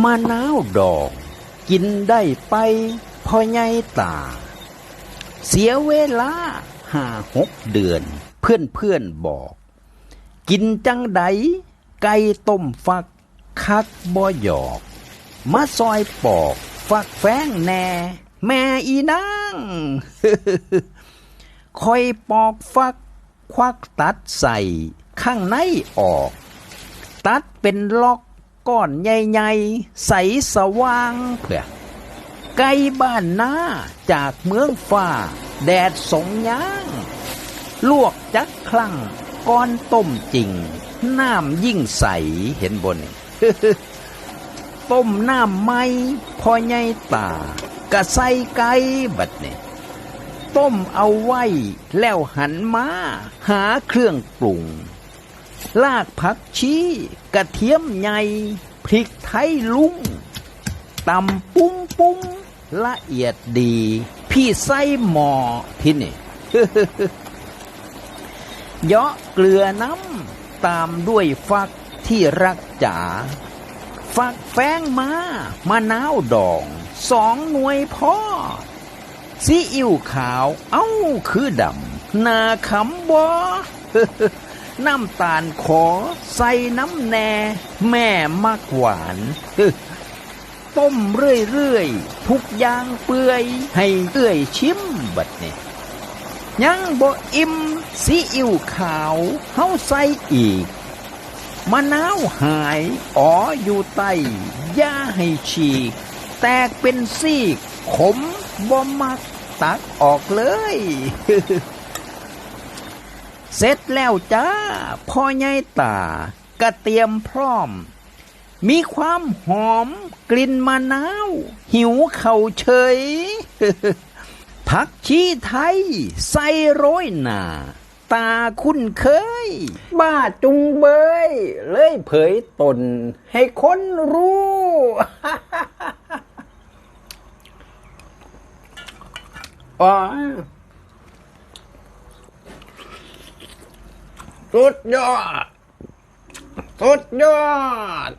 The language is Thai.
มะนาวดอก กินได้ไปพอใหญ่ตา เสียเวลาห้าหกเดือน เพื่อนเพื่อนบอก กินจังใดไก่ต้มฟัก คักบ่หยอกมาซอยปอกฟักแฟงแน่ แม่อีนางคอยปอกฟัก ควักตัดใส่ ข้างในออก ตัดเป็นล็อก ก้อนใหญ่ๆ ใสสว่างเพื่อไกลบ้านหน้าจากเมืองฟ้า แดดสงย่าง ลวกจักครั้งก้อนต้มจริง น้ำยิ่งใสเห็นบนต้มน้ำไม่พอใหญ่ตากะใส่ไก่บัดนี่ต้มเอาไว้แล้วหันมา หาเครื่องปรุง ลากผักชีกระเทียมใหญ่พริกไทยลุงตำปุ้งปุ้งละเอียดดี พี่ไส้หมอที่นี่เยาะเกลือน้ำตามด้วยฟักที่รักจ๋าฟักแฟงมามะนาวดอง สองหน่วยพ่อซีอิ๊วขาว เอ้า คือดำนาขำบอ น้ำตาลขอใส่น้ำแน่ แม่มักหวานต้มเรื่อยๆ ทุกอย่างเปื่อย ให้เอื้อยชิมบัดนี้ยังบ่อิ่มซีอิ๊วขาวเฮาใส่อีกมะนาวหายอ๋ออยู่ใต้ย่าให้ฉีก แตกเป็นซีก ขมบ่มักตักออกเลย เสร็จแล้วจ้าพ่อใหญ่ตากระเตรียมพร้อม มีความหอมกลิ่นมะนาว หิวเข่าเฉย ผักชีไทย ใส่โรยหนาตาคุ้นเคย บ้าจุงเบย เลยเผยตนให้คนรู้ อ๋อ สุดยอดสุดยอด